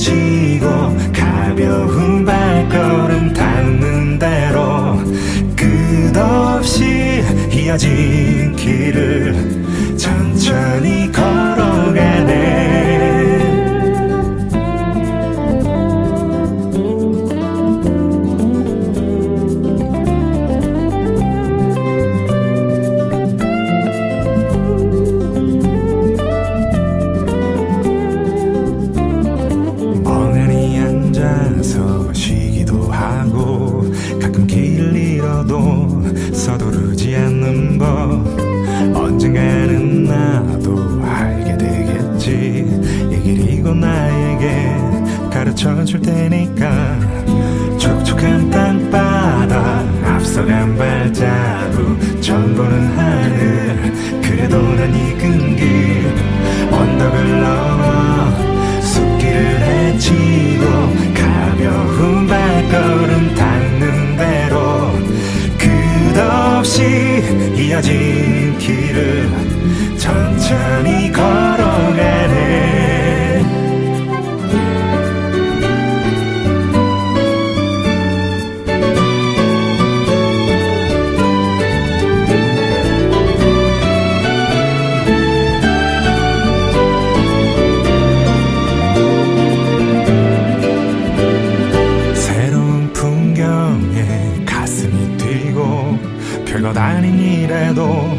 헤치고 가벼운 발걸음 닿는 대로 끝없이 이어진 길을 천천히 걸 길 잃어도 서두르지 않는 법. 언젠가는 나도 알게 되겠지. 이 길이 곧 나에게 가르쳐 줄 테니까 천천히 걸어가네. 새로운 풍경에 가슴이 뛰고 별것 아닌 일에도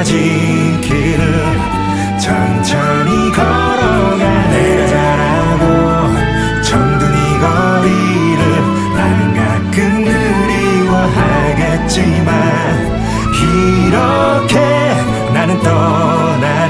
이어진 길을 천천히 걸어가 내가 잘하고 정든 이 거리를 나는 가끔 그리워하겠지만 이렇게 나는 떠나네